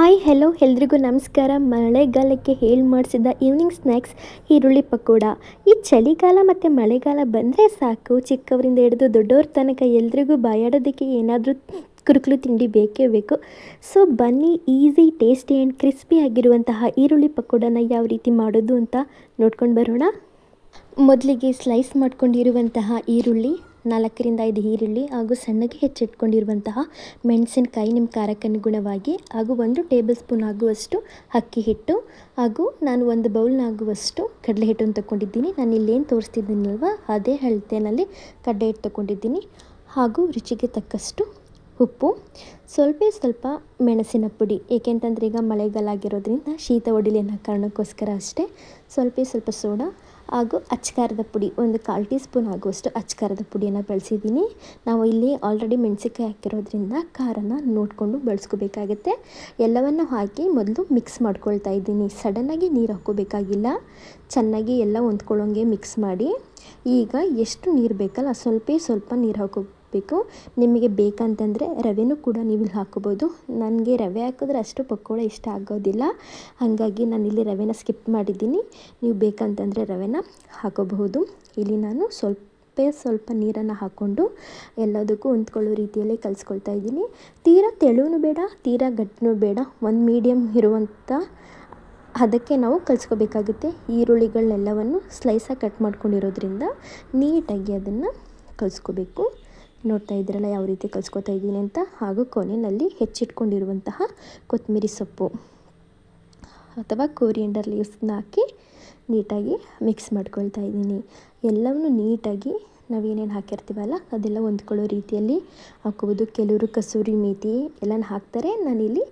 Hi, hello, ಎಲ್ರಿಗೂ ನಮಸ್ಕಾರ. ಮಳೆಗಾಲಕ್ಕೆ ಹೇಳಿ ಮಾಡಿಸಿದ ಈವ್ನಿಂಗ್ ಸ್ನ್ಯಾಕ್ಸ್ ಈರುಳ್ಳಿ ಪಕೋಡ. ಈ ಚಳಿಗಾಲ ಮತ್ತು ಮಳೆಗಾಲ ಬಂದರೆ ಸಾಕು. ಚಿಕ್ಕವರಿಂದ ಹಿಡಿದು ದೊಡ್ಡವ್ರ ತನಕ ಎಲ್ರಿಗೂ ಬಾಯಾಡೋದಕ್ಕೆ ಏನಾದರೂ ಕುರುಕಲು ತಿಂಡಿ ಬೇಕೇ ಬೇಕು. ಸೊ ಬನ್ನಿ ಈಸಿ ಟೇಸ್ಟಿ ಆ್ಯಂಡ್ ಕ್ರಿಸ್ಪಿ ಆಗಿರುವಂತಹ ಈರುಳ್ಳಿ ಪಕೋಡನ ಯಾವ ರೀತಿ ಮಾಡೋದು ಅಂತ ನೋಡ್ಕೊಂಡು ಬರೋಣ. ಮೊದಲಿಗೆ ಸ್ಲೈಸ್ ಮಾಡ್ಕೊಂಡಿರುವಂತಹ ಈರುಳ್ಳಿ. ನಾಲ್ಕರಿಂದ ಐದು ಈರುಳ್ಳಿ ಹಾಗೂ ಸಣ್ಣಗೆ ಹೆಚ್ಚಿಟ್ಕೊಂಡಿರುವಂತಹ ಮೆಣಸಿನಕಾಯಿ ನಿಮ್ಮ ಖಾರಕ್ಕನುಗುಣವಾಗಿ ಹಾಗೂ ಒಂದು ಟೇಬಲ್ ಸ್ಪೂನ್ ಆಗುವಷ್ಟು ಅಕ್ಕಿ ಹಿಟ್ಟು ಹಾಗೂ ನಾನು ಒಂದು ಬೌಲ್ನಾಗುವಷ್ಟು ಕಡಲೆ ಹಿಟ್ಟನ್ನು ತಗೊಂಡಿದ್ದೀನಿ ನಾನು ಇಲ್ಲೇನು ತೋರಿಸ್ತಿದ್ದೀನಲ್ವ, ಅದೇ ಅಳತೆನಲ್ಲಿ ಕಡಲೆ ಹಿಟ್ಟು ತಗೊಂಡಿದ್ದೀನಿ ಹಾಗೂ ರುಚಿಗೆ ತಕ್ಕಷ್ಟು ಉಪ್ಪು. ಸ್ವಲ್ಪ ಸ್ವಲ್ಪ ಮೆಣಸಿನ ಪುಡಿ, ಏಕೆಂತಂದರೆ ಈಗ ಮಳೆಗಾಲ ಆಗಿರೋದ್ರಿಂದ ಶೀತ ಹೊಡಿಲಿ ಕಾರಣಕ್ಕೋಸ್ಕರ ಅಷ್ಟೇ. ಸ್ವಲ್ಪ ಸ್ವಲ್ಪ ಸೋಡಾ ಹಾಗೂ ಅಚ್ಕಾರದ ಪುಡಿ, ಒಂದು ಕಾಲು ಟೀ ಸ್ಪೂನ್ ಆಗುವಷ್ಟು ಅಚ್ಕಾರದ ಪುಡಿಯನ್ನು ಬಳಸಿದ್ದೀನಿ. ನಾವು ಇಲ್ಲಿ ಆಲ್ರೆಡಿ ಮೆಣಸಿನ್ಕಾಯಿ ಹಾಕಿರೋದ್ರಿಂದ ಖಾರನ ನೋಡಿಕೊಂಡು ಬಳಸ್ಕೋಬೇಕಾಗತ್ತೆ. ಎಲ್ಲವನ್ನು ಹಾಕಿ ಮೊದಲು ಮಿಕ್ಸ್ ಮಾಡ್ಕೊಳ್ತಾ ಇದ್ದೀನಿ. ಸಡನ್ನಾಗಿ ನೀರು ಹಾಕ್ಕೋಬೇಕಾಗಿಲ್ಲ. ಚೆನ್ನಾಗಿ ಎಲ್ಲ ಹೊಂದ್ಕೊಳ್ಳೋಂಗೆ ಮಿಕ್ಸ್ ಮಾಡಿ. ಈಗ ಎಷ್ಟು ನೀರು ಬೇಕಲ್ಲ, ಸ್ವಲ್ಪ ಸ್ವಲ್ಪ ನೀರು ಹಾಕೋ ಬೇಕು ನಿಮಗೆ ಬೇಕಂತಂದರೆ ರವೆನೂ ಕೂಡ ನೀವು ಇಲ್ಲಿ ಹಾಕೋಬೋದು ನನಗೆ ರವೆ ಹಾಕಿದ್ರೆ ಅಷ್ಟು ಪಕೋಡ ಇಷ್ಟ ಆಗೋದಿಲ್ಲ. ಹಾಗಾಗಿ ನಾನು ಇಲ್ಲಿ ರವೆನ ಸ್ಕಿಪ್ ಮಾಡಿದ್ದೀನಿ. ನೀವು ಬೇಕಂತಂದರೆ ರವೆನ ಹಾಕೋಬಹುದು ಇಲ್ಲಿ ನಾನು ಸ್ವಲ್ಪ ಸ್ವಲ್ಪ ನೀರನ್ನು ಹಾಕ್ಕೊಂಡು ಎಲ್ಲದಕ್ಕೂ ಹೊಂದ್ಕೊಳ್ಳೋ ರೀತಿಯಲ್ಲಿ ಕಲಿಸ್ಕೊಳ್ತಾ ಇದ್ದೀನಿ. ತೀರಾ ತೆಳುವೂ ಬೇಡ, ತೀರಾ ಗಟ್ಟಿನೂ ಬೇಡ. ಒಂದು ಮೀಡಿಯಮ್ ಇರುವಂಥ ಅದಕ್ಕೆ ನಾವು ಕಲಿಸ್ಕೋಬೇಕಾಗುತ್ತೆ. ಈರುಳ್ಳಿಗಳನ್ನೆಲ್ಲವನ್ನು ಸ್ಲೈಸಾಗಿ ಕಟ್ ಮಾಡ್ಕೊಂಡಿರೋದ್ರಿಂದ ನೀಟಾಗಿ ಅದನ್ನು ಕಲಿಸ್ಕೋಬೇಕು. ನೋಡ್ತಾ ಇದ್ದೀರಲ್ಲ ಯಾವ ರೀತಿ ಕಲಿಸ್ಕೊತಾ ಇದ್ದೀನಿ ಅಂತ? ಹಾಗೂ ಕೊನೆಯಲ್ಲಿ ಹೆಚ್ಚಿಟ್ಕೊಂಡಿರುವಂತಹ ಕೊತ್ತಂಬರಿ ಸೊಪ್ಪು. ಅಥವಾ ಕೋರಿಯಂಡರ್ ಲೀವ್ಸ್ನ ಹಾಕಿ ನೀಟಾಗಿ ಮಿಕ್ಸ್ ಮಾಡ್ಕೊಳ್ತಾ ಇದ್ದೀನಿ. ಎಲ್ಲವನ್ನು ನೀಟಾಗಿ ನಾವೇನೇನು ಹಾಕಿರ್ತೀವಲ್ಲ, ಅದೆಲ್ಲ ಹೊಂದ್ಕೊಳ್ಳೋ ರೀತಿಯಲ್ಲಿ ಹಾಕೋಬೋದು ಕೆಲವರು ಕಸೂರಿ ಮೇತಿ ಎಲ್ಲನ ಹಾಕ್ತಾರೆ. ನಾನಿಲ್ಲಿ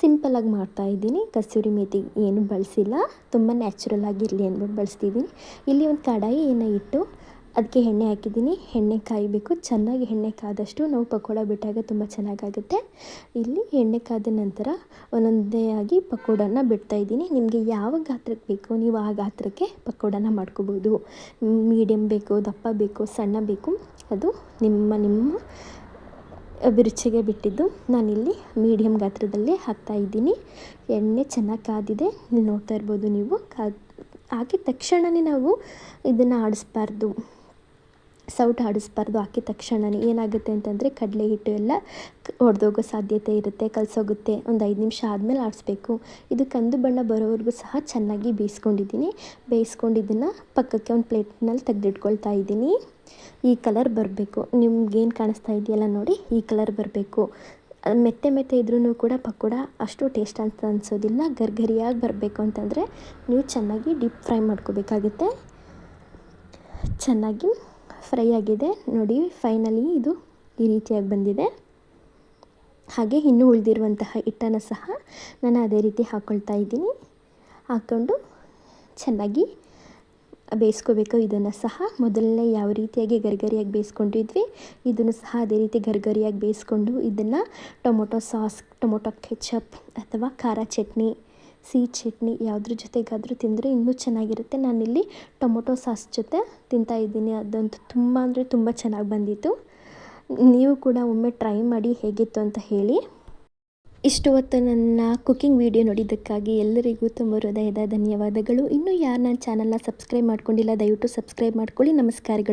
ಸಿಂಪಲಾಗಿ ಮಾಡ್ತಾಯಿದ್ದೀನಿ ಕಸೂರಿ ಮೇಥಿ ಏನು ಬಳಸಿಲ್ಲ. ತುಂಬ ನ್ಯಾಚುರಲ್ ಆಗಿರಲಿ ಅಂದ್ಬಿಟ್ಟು ಬಳಸ್ತಿದ್ದೀನಿ. ಇಲ್ಲಿ ಒಂದು ಕಡಾಯಿಯನ್ನು ಇಟ್ಟು ಅದಕ್ಕೆ ಎಣ್ಣೆ ಹಾಕಿದ್ದೀನಿ. ಎಣ್ಣೆ ಕಾಯಬೇಕು. ಚೆನ್ನಾಗಿ ಎಣ್ಣೆ ಕಾದಷ್ಟು ನಾವು ಪಕೋಡ ಬಿಟ್ಟಾಗ ತುಂಬ ಚೆನ್ನಾಗಾಗುತ್ತೆ. ಇಲ್ಲಿ ಎಣ್ಣೆ ಕಾದ ನಂತರ ಒಂದೊಂದೇ ಆಗಿ ಪಕೋಡನ ಬಿಡ್ತಾಯಿದ್ದೀನಿ ನಿಮಗೆ ಯಾವ ಗಾತ್ರಕ್ಕೆ ಬೇಕು ನೀವು ಆ ಗಾತ್ರಕ್ಕೆ ಪಕೋಡನ ಮಾಡ್ಕೋಬೋದು. ಮೀಡಿಯಮ್ ಬೇಕು, ದಪ್ಪ ಬೇಕು, ಸಣ್ಣ ಬೇಕು, ಅದು ನಿಮ್ಮ ನಿಮ್ಮ ಅಭಿರುಚಿಗೆ ಬಿಟ್ಟಿದ್ದು ನಾನಿಲ್ಲಿ ಮೀಡಿಯಮ್ ಗಾತ್ರದಲ್ಲೇ ಹಾಕ್ತಾಯಿದ್ದೀನಿ ಎಣ್ಣೆ ಚೆನ್ನಾಗಿ ಕಾದಿದೆ. ನೋಡ್ತಾ ಇರ್ಬೋದು ನೀವು. ಕಾ ಹಾಕಿದ ತಕ್ಷಣವೇ ನಾವು ಇದನ್ನು ಆಡಿಸ್ಬಾರ್ದು. ಸೌಟ್ ಆಡಿಸ್ಬಾರ್ದು, ಹಾಕಿದ ತಕ್ಷಣವೇ ಏನಾಗುತ್ತೆ ಅಂತಂದರೆ ಕಡಲೆ ಹಿಟ್ಟು ಎಲ್ಲ ಒಡೆದೋಗೋ ಸಾಧ್ಯತೆ ಇರುತ್ತೆ, ಕಲಸೋಗುತ್ತೆ. ಒಂದು ಐದು ನಿಮಿಷ ಆದಮೇಲೆ ಆಡಿಸ್ಬೇಕು. ಇದು ಕಂದು ಬಣ್ಣ ಬರೋವರೆಗೂ ಸಹ ಚೆನ್ನಾಗಿ ಬೇಯಿಸ್ಕೊಂಡಿದ್ದೀನಿ. ಬೇಯಿಸ್ಕೊಂಡಿದ್ದನ್ನು ಪಕ್ಕಕ್ಕೆ ಒಂದು ಪ್ಲೇಟ್ನಲ್ಲಿ ತೆಗೆದಿಟ್ಕೊಳ್ತಾ ಇದ್ದೀನಿ. ಈ ಕಲರ್ ಬರಬೇಕು. ನಿಮ್ಗೇನು ಕಾಣಿಸ್ತಾ ಇದೆಯಲ್ಲ ನೋಡಿ, ಈ ಕಲರ್ ಬರಬೇಕು. ಮೆತ್ತೆ ಮೆತ್ತೆ ಇದ್ರೂ ಕೂಡ ಪಕೋಡ ಅಷ್ಟು ಟೇಸ್ಟ್ ಅಂತ ಅನಿಸೋದಿಲ್ಲ. ಗರ್ಗರಿಯಾಗಿ ಬರಬೇಕು ಅಂತಂದರೆ ನೀವು ಚೆನ್ನಾಗಿ ಡೀಪ್ ಫ್ರೈ ಮಾಡ್ಕೋಬೇಕಾಗುತ್ತೆ. ಚೆನ್ನಾಗಿ ಫ್ರೈ ಆಗಿದೆ. ನೋಡಿ ಫೈನಲಿ ಇದು ಈ ರೀತಿಯಾಗಿ ಬಂದಿದೆ. ಹಾಗೆ ಇನ್ನೂ ಉಳಿದಿರುವಂತಹ ಹಿಟ್ಟನ್ನು ಸಹ ನಾನು ಅದೇ ರೀತಿ ಹಾಕ್ಕೊಳ್ತಾ ಇದ್ದೀನಿ. ಹಾಕ್ಕೊಂಡು ಚೆನ್ನಾಗಿ ಬೇಯಿಸ್ಕೋಬೇಕು. ಇದನ್ನು ಸಹ ಮೊದಲನೇ ಯಾವ ರೀತಿಯಾಗಿ ಗರ್ಗರಿಯಾಗಿ ಬೇಯಿಸ್ಕೊಂಡಿದ್ವಿ, ಇದನ್ನು ಸಹ ಅದೇ ರೀತಿ ಗರ್ಗರಿಯಾಗಿ ಬೇಯಿಸ್ಕೊಂಡು ಇದನ್ನು ಟೊಮೊಟೊ ಸಾಸ್, ಟೊಮೊಟೊ ಕೆಚಪ್ ಅಥವಾ ಖಾರ ಚಟ್ನಿ ಸಿಹಿ ಚಟ್ನಿ ಯಾವುದ್ರ ಜೊತೆಗಾದರೂ ತಿಂದರೆ ಇನ್ನೂ ಚೆನ್ನಾಗಿರುತ್ತೆ. ನಾನಿಲ್ಲಿ ಟೊಮೊಟೊ ಸಾಸ್ ಜೊತೆ ತಿಂತಾ ಇದ್ದೀನಿ. ಅದಂತೂ ತುಂಬ ಅಂದರೆ ತುಂಬ ಚೆನ್ನಾಗಿ ಬಂದಿತ್ತು. ನೀವು ಕೂಡ ಒಮ್ಮೆ ಟ್ರೈ ಮಾಡಿ ಹೇಗಿತ್ತು ಅಂತ ಹೇಳಿ. ಇಷ್ಟು ಹೊತ್ತು ನನ್ನ ಕುಕ್ಕಿಂಗ್ ವಿಡಿಯೋ ನೋಡಿದ್ದಕ್ಕಾಗಿ ಎಲ್ಲರಿಗೂ ತುಂಬ ಹೃದಯದ ಧನ್ಯವಾದಗಳು. ಇನ್ನೂ ಯಾರು ನನ್ನ ಚಾನಲ್ನ ಸಬ್ಸ್ಕ್ರೈಬ್ ಮಾಡ್ಕೊಂಡಿಲ್ಲ, ದಯವಿಟ್ಟು ಸಬ್ಸ್ಕ್ರೈಬ್ ಮಾಡ್ಕೊಳ್ಳಿ. ನಮಸ್ಕಾರಗಳು.